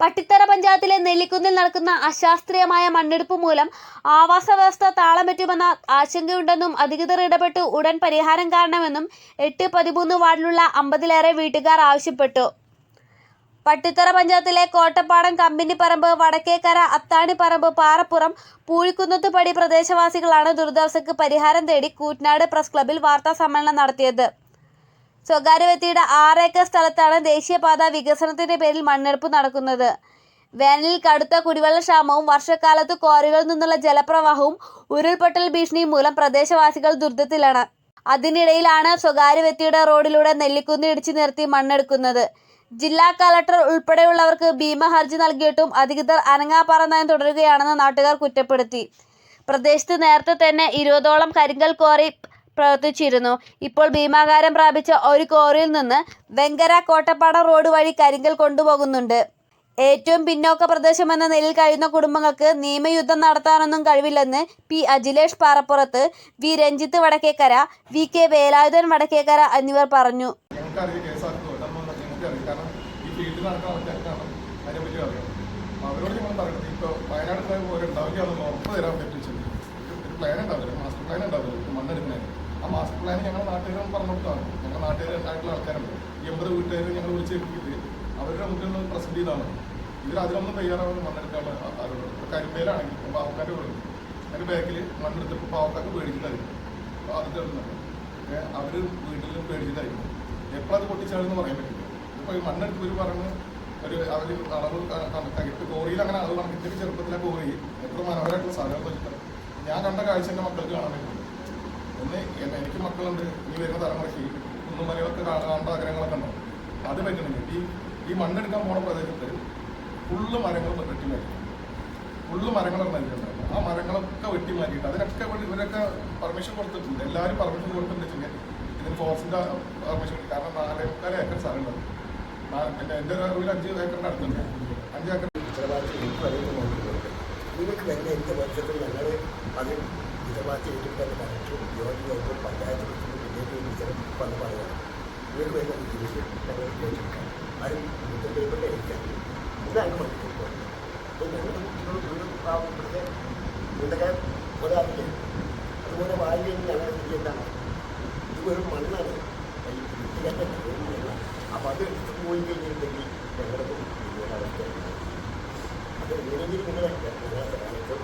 പട്ടിത്തറ പഞ്ചായത്തിലെ നെല്ലിക്കുന്നിൽ നടക്കുന്ന അശാസ്ത്രീയമായ മണ്ണെടുപ്പ് മൂലം ആവാസ വ്യവസ്ഥ താളം പറ്റുമെന്ന ആശങ്കയുണ്ടെന്നും അധികൃതർ ഇടപെട്ട്. ഉടൻ പരിഹാരം കാണണമെന്നും എട്ട് പതിമൂന്ന് വാർഡിലുള്ള അമ്പതിലേറെ വീട്ടുകാർ ആവശ്യപ്പെട്ടു. പട്ടിത്തറ പഞ്ചായത്തിലെ കോട്ടപ്പാടം കമ്പനിപ്പറമ്പ് വടക്കേക്കര അത്താണിപ്പറമ്പ് പാറപ്പുറം പൂഴിക്കുന്നത്തുപടി പ്രദേശവാസികളാണ് ദുരിതാവസ്ഥക്ക് പരിഹാരം തേടി കൂറ്റനാട് പ്രസ് ക്ലബ്ബിൽ വാർത്താ സമ്മേളനം നടത്തിയത്. സ്വകാര്യ വ്യക്തിയുടെ ആറ് ഏക്കർ സ്ഥലത്താണ് ദേശീയപാത വികസനത്തിന്റെ പേരിൽ മണ്ണെടുപ്പ് നടക്കുന്നത്. വേനലിൽ കടുത്ത കുടിവെള്ള ക്ഷാമവും വർഷക്കാലത്ത് ക്വാറികളിൽ നിന്നുള്ള ജലപ്രവാഹവും ഉരുൾപൊട്ടൽ ഭീഷണിയും മൂലം പ്രദേശവാസികൾ ദുരിതത്തിലാണ്. അതിനിടയിലാണ് സ്വകാര്യ വ്യക്തിയുടെ റോഡിലൂടെ നെല്ലിക്കുന്ന് ഇടിച്ചു നിർത്തി മണ്ണെടുക്കുന്നത്. ജില്ലാ കളക്ടർ ഉൾപ്പെടെയുള്ളവർക്ക് ഭീമ ഹർജി നൽകിയിട്ടും അധികൃതർ അനങ്ങാപ്പാറ നയം തുടരുകയാണെന്ന് നാട്ടുകാർ കുറ്റപ്പെടുത്തി. പ്രദേശത്ത് നേരത്തെ തന്നെ ഇരുപതോളം കരിങ്കൽ ക്വാറി പ്രവർത്തിച്ചിരുന്നു. ഇപ്പോൾ ഭീമാകാരം പ്രാപിച്ച ഒരു കോറിയിൽ നിന്ന് വെങ്കര കോട്ടപ്പാട റോഡ് വഴി കരിങ്കൽ കൊണ്ടുപോകുന്നുണ്ട്. ഏറ്റവും പിന്നോക്ക പ്രദേശമെന്ന നിലയിൽ കഴിയുന്ന കുടുംബങ്ങൾക്ക് നിയമയുദ്ധം നടത്താനൊന്നും കഴിവില്ലെന്ന് P. Ajilesh Parappurath V. Ranjith Vadakkekara V. K. Velayudhan Vadakkekara എന്നിവർ പറഞ്ഞു. അവരോട് ഞങ്ങൾ പറയുന്നത് ഇപ്പോൾ വയനാട് പോലെ ഉണ്ടാവുകയാണെന്ന് ഉറപ്പ് തരാൻ പറ്റിച്ചത് ഒരു പ്ലാൻ ഉണ്ടാവില്ല. മാസ്റ്റർ പ്ലാൻ ഉണ്ടാവില്ല. മണ്ണെടുക്കുന്നതിന് ആ മാസ്റ്റർ പ്ലാൻ ഞങ്ങൾ നാട്ടുകാരും പറഞ്ഞു കൊടുത്താണ് ഞങ്ങൾ നാട്ടുകാരായിട്ടുള്ള ആൾക്കാരുണ്ട് എൺപത് വീട്ടുകാരും ഞങ്ങൾ വിളിച്ച് എത്തിയിട്ട് അവരുടെ മുന്നിൽ പ്രസന്റ് ചെയ്താണ്. ഇവർ അതിനൊന്നും തയ്യാറാവുന്ന മണ്ണെടുക്കാനുള്ള ആളുകൾ കരിമ്പേലാണെങ്കിൽ പാവക്കാന്റെ വീട്. അതിന്റെ ബാക്കിൽ മണ്ണെടുത്തപ്പോൾ പാവക്കാർക്ക് പേടിച്ചിട്ടായിരിക്കും. അപ്പോൾ അത് തരുന്നുണ്ട് അവർ വീട്ടിൽ നിന്ന് പേടിച്ചിട്ടായിരിക്കും. എപ്പോഴത് പൊട്ടിച്ചാണെന്ന് പറയാൻ പറ്റില്ല. ഇപ്പോൾ ഈ മണ്ണെടുത്ത് ഒരു പറഞ്ഞ് ഒരു അവർ അളവ് കണക്കാക്കിയിട്ട് കോറിയിൽ അങ്ങനെ അളവ് കണക്കിട്ട് ചെറുപ്പത്തിലെ കോറി എത്ര മനോഹരമായിട്ടുള്ള സാധനങ്ങൾ ഞാൻ കണ്ട കാഴ്ച എന്റെ മക്കൾക്ക് കാണാൻ പറ്റും. ഒന്ന് എനിക്ക് മക്കളുണ്ട് ഈ വരുന്ന തലമുറയ്ക്ക് ഒന്നും കാ- കാണേണ്ട ആഗ്രഹങ്ങളൊക്കെ ഉണ്ടാവും അത് പറ്റുന്നുണ്ട് ഈ ഈ മണ്ണെടുക്കാൻ പോണ പ്രദേശത്ത് ഫുള്ള് മരങ്ങൾ വെട്ടി മാറ്റി ഫുള്ള് മരങ്ങളൊക്കെ നൽകിയിട്ടുണ്ടായിരുന്നു ആ മരങ്ങളൊക്കെ വെട്ടി മാറ്റിയിട്ട് അതിനൊക്കെ ഇവരൊക്കെ പെർമിഷൻ കൊടുത്തിട്ടുണ്ട്. എല്ലാവരും പെർമിഷൻ കൊടുത്തിട്ടുണ്ടെങ്കിൽ ഇതിന് ഫോറസ്റ്റിന്റെ പെർമിഷൻ കാരണം നാലേ മുക്കാൽ ഏക്കർ സ്ഥലമുണ്ട് എന്റെ ഒരു അറിവിൽ അഞ്ച് ഏക്കറിന്റെ അടുത്തുണ്ട്. അഞ്ച് ഏക്കർ ഭാഗത്ത് എനിക്ക് നോക്കുന്നുണ്ട് നിങ്ങൾക്ക് തന്നെ എന്റെ വർഷത്തിൽ ഞങ്ങൾ അത് ഉത്തരവാദിത്തം ഏറ്റെടുക്കാൻ കറക്റ്റ് ജോലി ആയിട്ട് പഞ്ചായത്ത് വില്ലേജ് ഓഫീസർ വന്ന് പറയുകയാണ് ഇവർ വേണ്ട ഉദ്ദേശം ഞങ്ങൾ ഏറ്റെടുക്കാം ആരും ഇന്നത്തെ പേപ്പറിൽ അയക്കാം ഇതാണ് മനസ്സിലാക്കുക അപ്പോൾ ഞങ്ങളുടെ കുട്ടികൾ ഒരു ഇവിടുത്തെ വീടൊക്കെ ഒരാളില്ലേ അതുപോലെ വായുവിൽ ഞങ്ങളുടെ സ്ഥിതി എന്താണ് ഒരു മണ്ണാണ് വൃത്തികെട്ട ഒരു മണ്ണാണ് അപ്പോൾ അത് എടുത്തു പോയി കഴിഞ്ഞിട്ടുണ്ടെങ്കിൽ ഞങ്ങൾക്ക് ഇതുപോലെ അവസ്ഥ അത് എങ്ങനെയെങ്കിലും നിങ്ങളെ ഞങ്ങളെ സഹായിക്കും